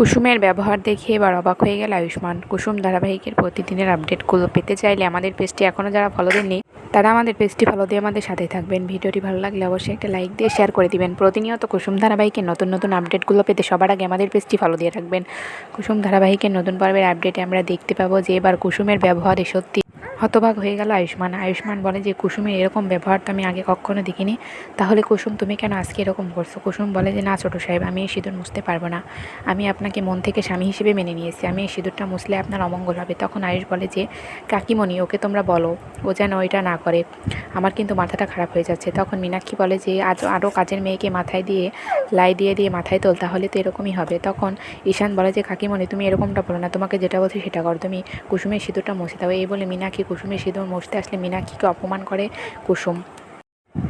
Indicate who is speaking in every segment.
Speaker 1: কুসুমের ব্যবহার দেখে এবার অবাক হয়ে গেল আয়ুষ্মান। কুসুম ধারাবাহিকের প্রতিদিনের আপডেটগুলো পেতে চাইলে আমাদের পেজটি এখনও যারা ফলো দেননি, তারা আমাদের পেজটি ফলো দিয়ে আমাদের সাথে থাকবেন। ভিডিওটি ভালো লাগলে অবশ্যই একটা লাইক দিয়ে শেয়ার করে দিবেন। প্রতিনিয়ত কুসুম ধারাবাহিকের নতুন নতুন আপডেটগুলো পেতে সবার আগে আমাদের পেজটি ফলো দিয়ে রাখবেন কুসুম ধারাবাহিকের নতুন পর্বের আপডেটে আমরা দেখতে পাবো যে এবার কুসুমের ব্যবহারে সত্যি হতবাক হয়ে গেল আয়ুষ্মান। আয়ুষ্মান বলে যে কুসুমের এরকম ব্যবহার তো আমি আগে কখনো দেখিনি। তাহলে কুসুম, তুমি কেন আজকে এরকম করছ? কুসুম বলে যে, না ছোটো সাহেব, আমি এই সিঁদুর মুছতে পারব না। আমি আপনাকে মন থেকে স্বামী হিসেবে মেনে নিয়েছি। আমি এই সিঁদুরটা মুছলে আপনার অমঙ্গল হবে। তখন আয়ুষ বলে যে, কাকিমণি, ওকে তোমরা বলো। ও যেন ওইটা না করে। আমার কিন্তু মাথাটা খারাপ হয়ে যাচ্ছে। তখন মীনাক্ষী বলে যে, আজ আরও কাজের মেয়েকে মাথায় দিয়ে, লাই দিয়ে দিয়ে মাথায় তোল, তাহলে তো এরকমই হবে। তখন ঈশান বলে যে, কাকিমণি, তুমি এরকমটা বলো না। তোমাকে যেটা বলছি সেটা করো। তুমি কুসুমের সিঁদুরটা মুছে দাও। এই বলে মীনাক্ষী কুসুমের সিঁদুর মুছতে আসলে মীনাক্ষীকে অপমান করে কুসুম।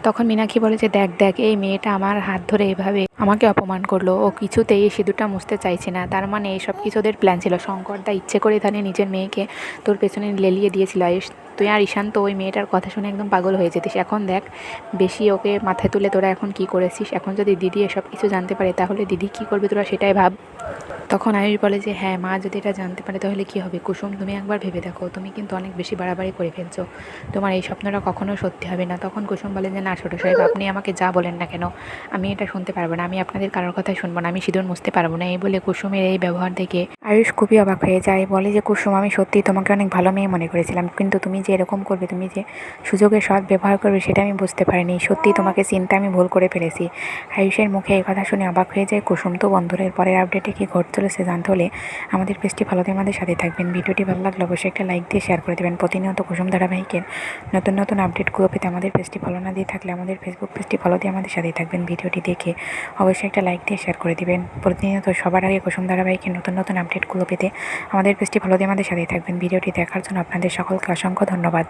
Speaker 1: তখন মীনাক্ষী বলে যে, দেখ দেখ, এই মেয়েটা আমার হাত ধরে এভাবে আমাকে অপমান করল। ও কিছুতেই এই সিঁদুরটা মুছতে চাইছে না। তার মানে এইসব কিছু ওদের প্ল্যান ছিল। শঙ্করদা ইচ্ছে করে তাহলে নিজের মেয়েকে তোর পেছনে লেলিয়ে দিয়েছিল। তুই আর ঈশান তো ওই মেয়েটার কথা শুনে একদম পাগল হয়ে যেতিস। এখন দেখ, বেশি ওকে মাথায় তুলে তোরা এখন কি করেছিস? এখন যদি দিদি এসব কিছু জানতে পারে, তাহলে দিদি কি করবে তোরা সেটাই ভাব। তখন আয়ুষ বলে যে হ্যাঁ মা যদি এটা জানতে পারে, তাহলে কি হবে? কুসুম, তুমি একবার ভেবে দেখো। তুমি কিন্তু অনেক বেশি বাড়াবাড়ি করে ফেলছো। তোমার এই স্বপ্নটা কখনো সত্যি হবে না। তখন কুসুম বলে যে না ছোটো সাহেব, আপনি আমাকে যা বলেন না কেন, আমি এটা শুনতে পারব না, আমি আপনাদের কারোর কথাই শুনব না, আমি সিঁদুর মুছতে পারব না, এই বলে কুসুমের এই ব্যবহার দেখে আয়ুষ খুবই অবাক হয়ে যায়, বলে যে, কুসুম, আমি সত্যি তোমাকে অনেক ভালো মেয়ে মনে করেছিলাম, কিন্তু তুমি যে এরকম করবে, তুমি যে সুযোগের সৎ ব্যবহার করবে, সেটা আমি বুঝতে পারিনি সত্যি তোমাকে চিন্তা আমি ভুল করে ফেলেছি। আয়ুষের মুখে এই কথা শুনে অবাক হয়ে যায় কুসুম, তো বন্ধুরের পরের আপডেটে কি ঘট চলেছে জানতে হলে আমাদের পেজটি ভালো আমাদের সাথে থাকবেন, ভিডিওটি ভালো লাগলে অবশ্যই একটা লাইক দিয়ে শেয়ার করে দেবেন, প্রতিনিয়ত কুসুম ধারাবাহিকের নতুন নতুন আপডেটগুলো পেতে আমাদের পেজটি ফলো না দিয়ে থাকলে আমাদের ফেসবুক পেজটি ফলো দিয়ে আমাদের সাথেই থাকবেন। ভিডিওটি দেখে অবশ্যই একটা লাইক দিয়ে শেয়ার করে দিবেন। প্রতিনিয়ত সবার আগে কুসুম ধারাবাহিকের নতুন নতুন আপডেটগুলো পেতে আমাদের পেজটি ফলো দিয়ে আমাদের সাথেই থাকবেন। ভিডিওটি দেখার জন্য আপনাদের সকলকে অসংখ্য ধন্যবাদ।